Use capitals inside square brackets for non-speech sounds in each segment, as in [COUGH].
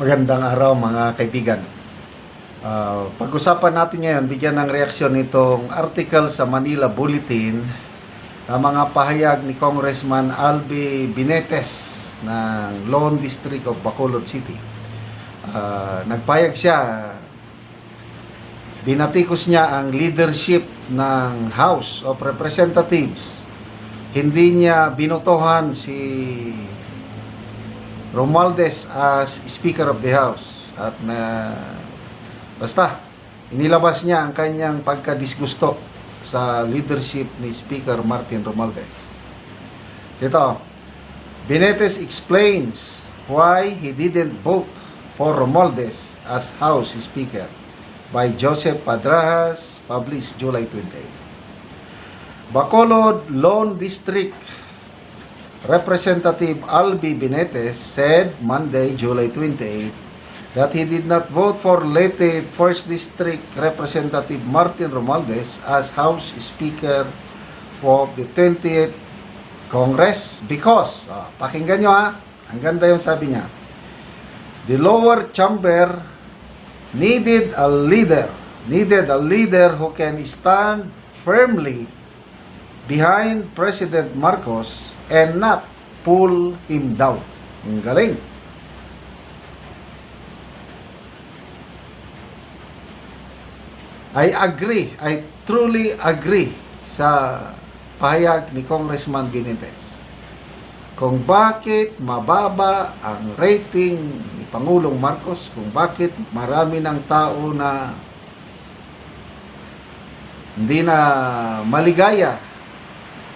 Magandang araw mga kaibigan. Ah, pag-usapan natin ngayon, bigyan ng reaksyon itong article sa Manila Bulletin ang mga pahayag ni Congressman Albi Binetes ng Lone District of Bacolod City. Ah, nagpayag siya, binatikos niya ang leadership ng House of Representatives. Hindi niya binutohan si Romualdez as Speaker of the House at na basta inilabas niya ang kanyang pagkadisgusto sa leadership ni Speaker Martin Romualdez. Ito, Benetes explains why he didn't vote for Romualdez as House Speaker by Joseph Padrajas, published July 28. Bacolod Lone District Representative Albi Benetes said Monday, July 28, that he did not vote for Leyte 1st District Representative Martin Romualdez as House Speaker of the 20th Congress because, ah, pakinggan nyo ha, ang ganda yung sabi niya, the lower chamber needed a leader, needed a leader who can stand firmly behind President Marcos and not pull him down. Ang galing. I agree, I truly agree sa pahayag ni Congressman Benitez. Kung bakit mababa ang rating ni Pangulong Marcos, kung bakit marami ng tao na hindi na maligaya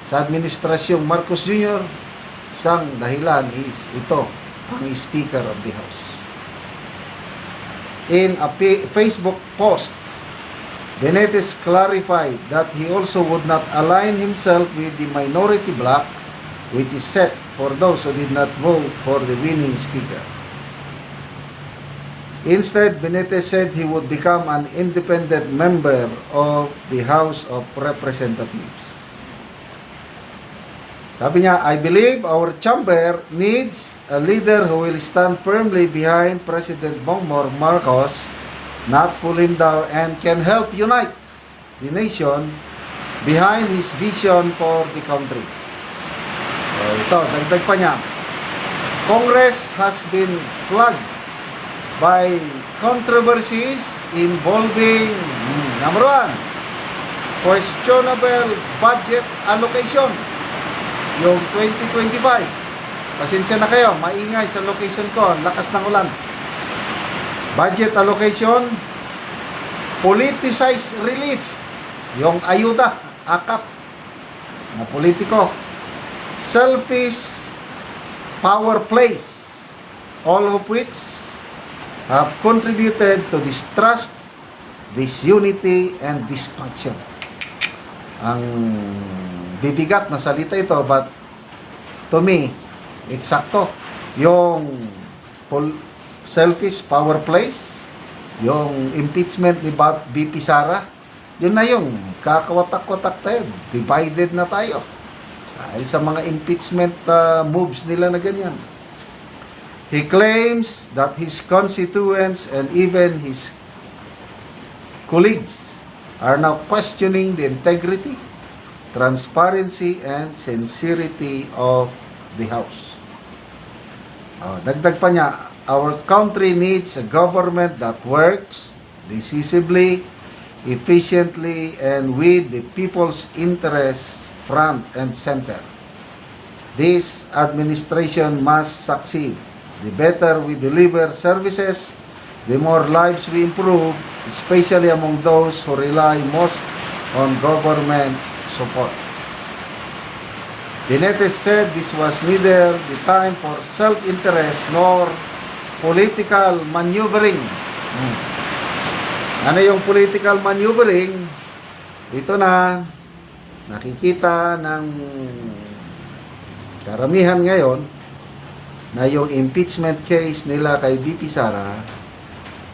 sa administrasyong Marcos Jr., isang dahilan is ito, ang Speaker of the House. In a Facebook post, Benetes clarified that he also would not align himself with the minority bloc which is set for those who did not vote for the winning speaker. Instead, Benitez said he would become an independent member of the House of Representatives. Sabi niya, I believe our chamber needs a leader who will stand firmly behind President Bongbong Marcos, not pull him down, and can help unite the nation behind his vision for the country. So, ito, dagdag pa niya. Congress has been flagged by controversies involving hmm, number one, questionable budget allocation yung 2025. Pasensya na kayo, maingay sa location ko, lakas ng ulan. Budget allocation, politicized relief, yung ayuda, akap, na politiko, selfish power plays, all of which have contributed to distrust, disunity, and dysfunction. Ang bibigat na salita ito, but to me, eksakto. Yung selfish power plays, yung impeachment ni BP Sara, yun na yung kakawatak-watak tayo. Divided na tayo. Dahil sa mga impeachment uh, moves nila na ganyan. He claims that his constituents and even his colleagues are now questioning the integrity, transparency, and sincerity of the House. Oh, dagdag pa niya, our country needs a government that works decisively, efficiently, and with the people's interests front and center. This administration must succeed. The better we deliver services, the more lives we improve, especially among those who rely most on government support. Benetes said this was neither the time for self-interest nor political maneuvering. Hmm. Ano yung political maneuvering? Ito na, nakikita ng karamihan ngayon na yung impeachment case nila kay BP Sara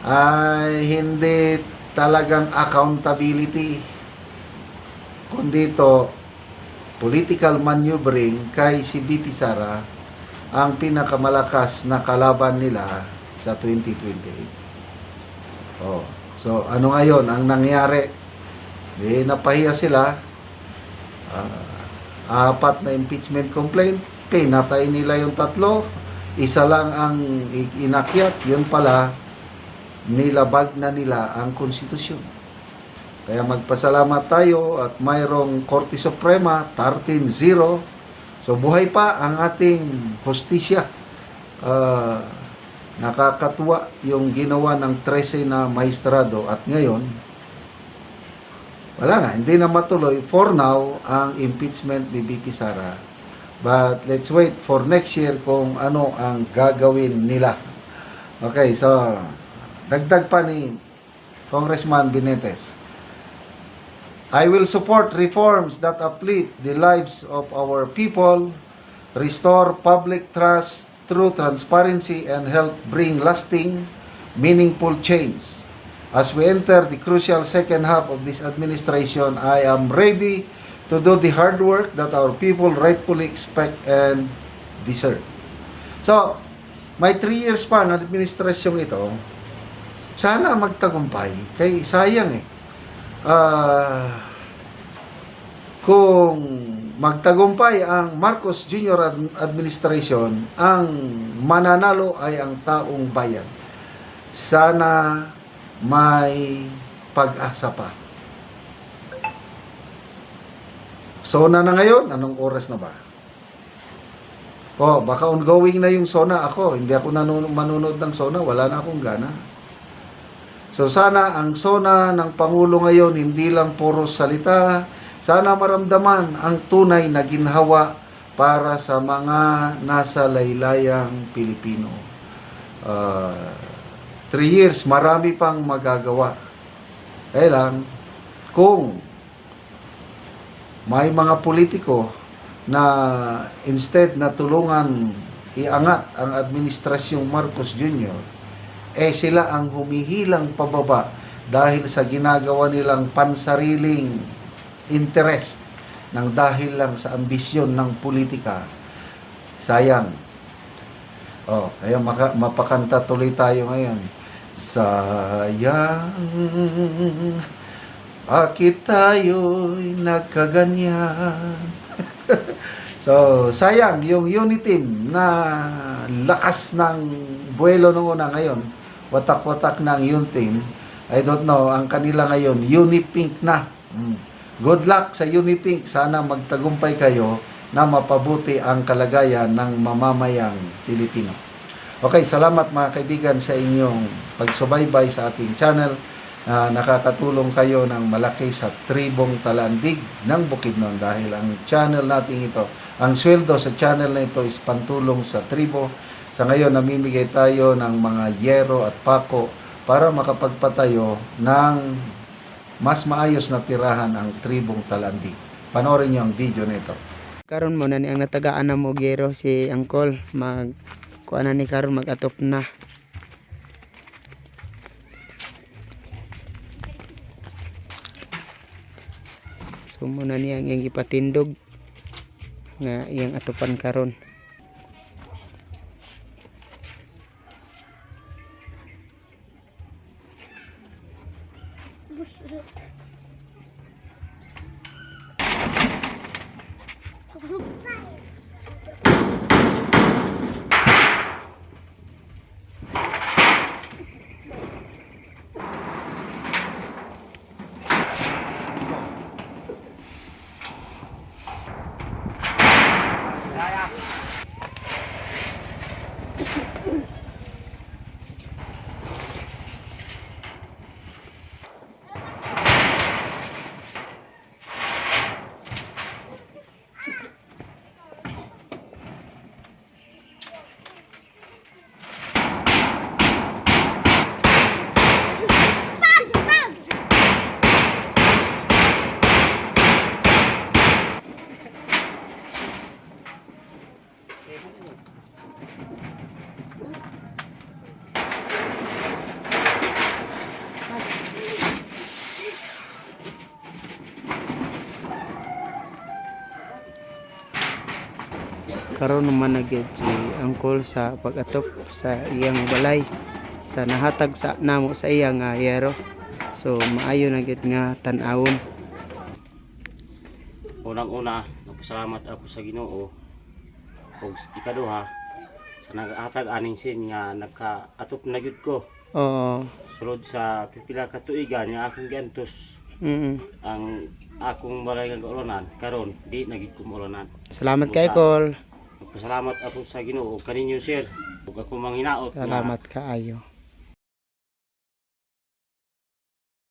ay hindi talagang accountability kundi ito political maneuvering kay si BP Sara ang pinakamalakas na kalaban nila sa 2028. Oh. So, ano ngayon ang nangyari? Di napahiya sila. Ah, apat na impeachment complaint. Pinatay nila yung tatlo. Isa lang ang inakyat. Yun pala, nilabag na nila ang konstitusyon. Kaya magpasalamat tayo at mayroong Korte Suprema, 13-0. So buhay pa ang ating hostisya. Ah, nakakatuwa yung ginawa ng 13 na maestrado at ngayon, wala na, hindi na matuloy for now ang impeachment ni BP Sara. But let's wait for next year kung ano ang gagawin nila. Okay, so dagdag pa ni Congressman Binetes. I will support reforms that uplift the lives of our people, restore public trust through transparency, and help bring lasting, meaningful change. As we enter the crucial second half of this administration, I am ready to do the hard work that our people rightfully expect and deserve. So, may three years pa ng administrasyong ito, sana magtagumpay. Kay sayang eh. Ah, kung magtagumpay ang Marcos Jr. ad- administration, ang mananalo ay ang taong bayan. Sana may pag-asa pa. Sona na ngayon, anong oras na ba? Oh, baka ongoing na yung Sona ako. Hindi ako nanun- manunod ng Sona, wala na akong gana. So sana ang Sona ng Pangulo ngayon hindi lang puro salita, sana maramdaman ang tunay na ginhawa para sa mga nasa laylayang Pilipino. Uh, three years, marami pang magagawa. Kaya lang, kung may mga politiko na instead na tulungan iangat ang administrasyong Marcos Jr., eh sila ang humihilang pababa dahil sa ginagawa nilang pansariling interest ng dahil lang sa ambisyon ng politika. Sayang. Oh, kaya maka, mapakanta tuloy tayo ngayon. Sayang, bakit tayo'y nagkaganyan? [LAUGHS] so, sayang, yung unit team na lakas ng buwelo nung una ngayon, watak-watak ng yun team, I don't know, ang kanila ngayon, Unipink na. Mm. Good luck sa Unipink. Sana magtagumpay kayo na mapabuti ang kalagayan ng mamamayang Pilipino. Okay, salamat mga kaibigan sa inyong pagsubaybay sa ating channel. Ah, nakakatulong kayo ng malaki sa tribong talandig ng Bukidnon dahil ang channel natin ito, ang sweldo sa channel na ito is pantulong sa tribo. Sa ngayon, namimigay tayo ng mga yero at pako para makapagpatayo ng mas maayos na tirahan ang tribong talandig. Panoorin niyo ang video nito. karon mo na ni ang natagaan na mo gero si Angkol mag kuha na ni karon mag-atop na so muna niya ang ipatindog nga iyang atopan karon Bye. Karon naman na gyud si Angkol sa pag-atop sa iyang balay sa nahatag sa namo sa iyang nga yero. So maayo na gyud nga tan-awon. Unang-una, nagpasalamat ako sa Ginoo. Ug ikaduha, sa naghatag aning sin nga nagkaatop na gyud ko. Oo. Sulod sa pipila ka tuigan nga akong giantos Mm. ang akong balay nga kaulanan karon di na gyud ko maulanan. Salamat kay Kol. Nagpasalamat ako sa Ginoo kaninyo sir. Ug ako manghinaot nga Salamat kaayo.